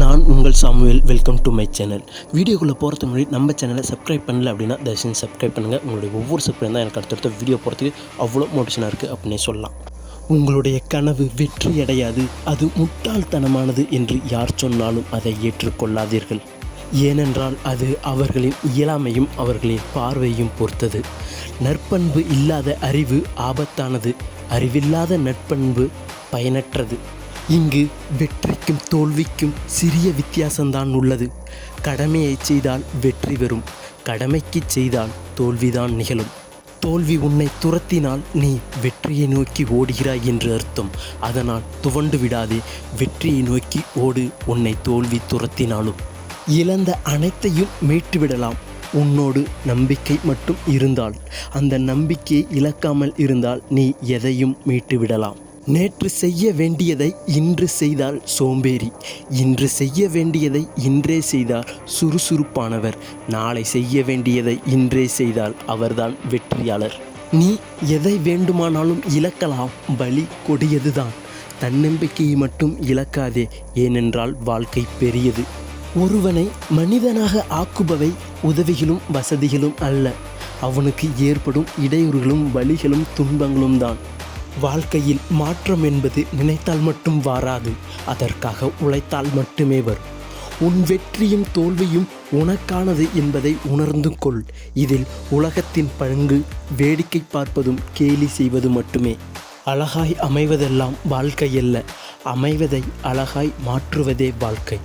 நான் உங்கள் Samuel. Welcome to my channel வீடியோக்குள்ளே போகிறதுக்கு முன்னாடி நம்ம சேனலை சப்ஸ்கிரைப் பண்ணல அப்படின்னா தயவுசெய்து சப்ஸ்கிரைப் பண்ணுங்கள் உங்களுடைய ஒவ்வொரு சப்ஸ்கிரைப் தான் எனக்கு அடுத்தடுத்த வீடியோ போகிறதுக்கு அவ்வளோ மோட்டிவேஷனாக இருக்குது அப்படின்னே சொல்லலாம். உங்களுடைய கனவு வெற்றி அடையாது. அது முட்டாள்தனமானது என்று யார் சொன்னாலும் அதை ஏற்றுக்கொள்ளாதீர்கள். ஏனென்றால் அது அவர்களின் இயலாமையும் அவர்களின் பார்வையும் பொறுத்தது. நற்பண்பு இல்லாத அறிவு ஆபத்தானது. அறிவில்லாத நற்பண்பு பயனற்றது. இங்கு வெற்றிக்கும் தோல்விக்கும் சிறிய வித்தியாசம்தான் உள்ளது. கடமையை செய்தால் வெற்றி வரும் கடமைக்கு செய்தால் தோல்விதான் நிகழும். தோல்வி உன்னை துரத்தினால் நீ வெற்றியை நோக்கி ஓடுகிறாய் என்று அர்த்தம். அதனால் துவண்டு விடாதே. வெற்றியை நோக்கி ஓடு. உன்னை தோல்வி துரத்தினாலும். இழந்த அனைத்தையும் மீட்டுவிடலாம். உன்னோடு நம்பிக்கை மட்டும் இருந்தால். அந்த நம்பிக்கையை இழக்காமல் இருந்தால் நீ எதையும் மீட்டுவிடலாம். நேற்று செய்ய வேண்டியதை இன்று செய்தால் சோம்பேறி. இன்று செய்ய வேண்டியதை இன்றே செய்தால் சுறுசுறுப்பானவர். நாளை செய்ய வேண்டியதை இன்றே செய்தால் அவர்தான் வெற்றியாளர். நீ எதை வேண்டுமானாலும் இழக்கலாம். பலி கொடியதுதான். தன்னம்பிக்கையை மட்டும் இழக்காதே. ஏனென்றால் வாழ்க்கை பெரியது. ஒருவனை மனிதனாக ஆக்குபவை உதவிகளும் வசதிகளும் அல்ல. அவனுக்கு ஏற்படும் இடையூறுகளும் வலிகளும் துன்பங்களும் தான் வாழ்க்கையில் மாற்றம் என்பது நினைத்தால் மட்டும் வாராது அதற்காக உழைத்தால் மட்டுமே வரும். உன் வெற்றியும் தோல்வியும் உனக்கானது என்பதை உணர்ந்து கொள். இதில் உலகத்தின் பங்கு வேடிக்கை பார்ப்பதும் கேலி செய்வது மட்டுமே. அழகாய் அமைவதெல்லாம் வாழ்க்கையல்ல அமைவதை அழகாய் மாற்றுவதே வாழ்க்கை.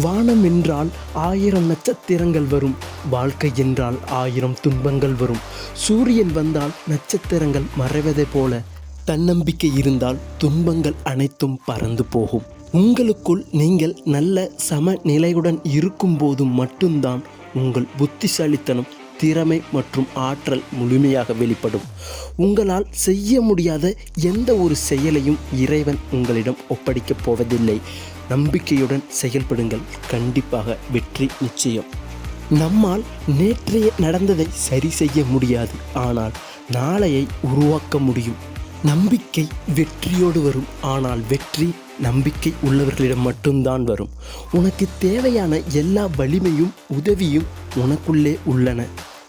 வானம் என்றால் ஆயிரம் நட்சத்திரங்கள் வரும் வாழ்க்கை என்றால் ஆயிரம் துன்பங்கள் வரும். சூரியன் வந்தால் நட்சத்திரங்கள் மறைவதை போல தன்னம்பிக்கை இருந்தால் துன்பங்கள் அனைத்தும் பறந்து போகும். உங்களுக்குள் நீங்கள் நல்ல சமநிலையுடன் இருக்கும்போது மட்டும்தான் உங்கள் புத்திசாலித்தனம் திறமை மற்றும் ஆற்றல் முழுமையாக வெளிப்படும். உங்களால் செய்ய முடியாத எந்த ஒரு செயலையும் இறைவன் உங்களிடம் ஒப்படைக்கப் போவதில்லை. நம்பிக்கையுடன் செயல்படுங்கள். கண்டிப்பாக வெற்றி நிச்சயம். நம்மால் நேற்றைய நடந்ததை சரி செய்ய முடியாது. ஆனால் நாளையை உருவாக்க முடியும். நம்பிக்கை வெற்றியோடு வரும். ஆனால் வெற்றி நம்பிக்கை உள்ளவர்களிடம் மட்டும்தான் வரும். உனக்கு தேவையான எல்லா வலிமையும் உதவியும் உனக்குள்ளே உள்ளன.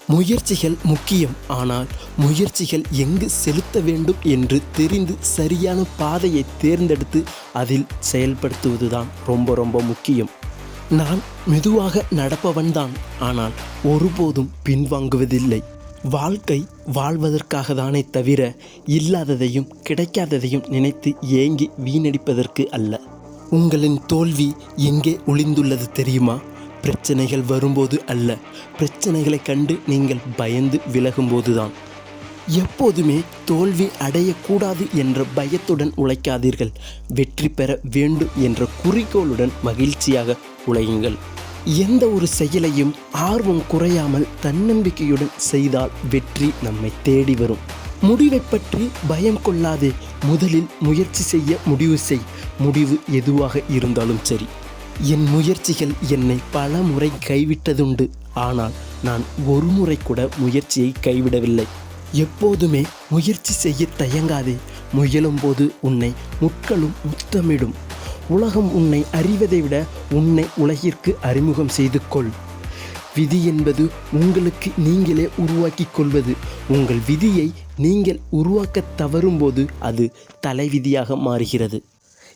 முயற்சிகள் முக்கியம். ஆனால் முயற்சிகள் எங்கு செலுத்த வேண்டும் என்று தெரிந்து சரியான பாதையை தேர்ந்தெடுத்து அதில் செயல்படுத்துவதுதான் ரொம்ப ரொம்ப முக்கியம். நான் மெதுவாக நடப்பவன்தான். ஆனால் ஒருபோதும் பின்வாங்குவதில்லை. வாழ்க்கை வாழ்வதற்காக தானே தவிர இல்லாததையும் கிடைக்காததையும் நினைத்து ஏங்கி வீணடிப்பதற்கு அல்ல. உங்களின் தோல்வி எங்கே ஒளிந்துள்ளது தெரியுமா? பிரச்சனைகள் வரும்போது அல்ல. பிரச்சனைகளை கண்டு நீங்கள் பயந்து விலகும்போதுதான். எப்போதுமே தோல்வி அடையக்கூடாது என்ற பயத்துடன் உழைக்காதீர்கள். வெற்றி பெற வேண்டும் என்ற குறிக்கோளுடன் மகிழ்ச்சியாக உழையுங்கள். எந்த ஒரு செயலையும் ஆர்வம் குறையாமல் தன்னம்பிக்கையுடன் செய்தால் வெற்றி நம்மை தேடி வரும். முடிவை பற்றி பயம் கொள்ளாதே. முதலில் முயற்சி செய்ய முடிவு செய். முடிவு எதுவாக இருந்தாலும் சரி. என் முயற்சிகள் என்னை பல முறை கைவிட்டதுண்டு. ஆனால் நான் ஒரு முறை கூட முயற்சியை கைவிடவில்லை. எப்போதுமே முயற்சி செய்ய தயங்காதே. முயலும்போது உன்னை முட்களும் முத்தமிடும் உலகம் உன்னை அறிவதை விட உன்னை உலகிற்கு அறிமுகம் செய்து கொள். விதி என்பது உங்களுக்கு நீங்களே உருவாக்கி கொள்வது. உங்கள் விதியை நீங்கள் உருவாக்க தவறும்போது அது தலைவிதியாக மாறுகிறது.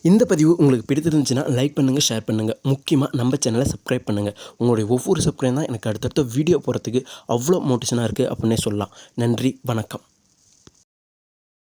இந்த பதிவு உங்களுக்கு பிடித்திருந்துச்சுன்னா லைக் பண்ணுங்கள் ஷேர் பண்ணுங்கள் முக்கியமாக நம்ம சேனலை சப்ஸ்கிரைப் பண்ணுங்கள் உங்களுடைய ஒவ்வொரு சப்ஸ்கிரைப் தான் எனக்கு அடுத்தடுத்த வீடியோ போகிறதுக்கு அவ்வளோ மோட்டிவேஷனாக இருக்குது அப்படின்னே சொல்லலாம். நன்றி வணக்கம்.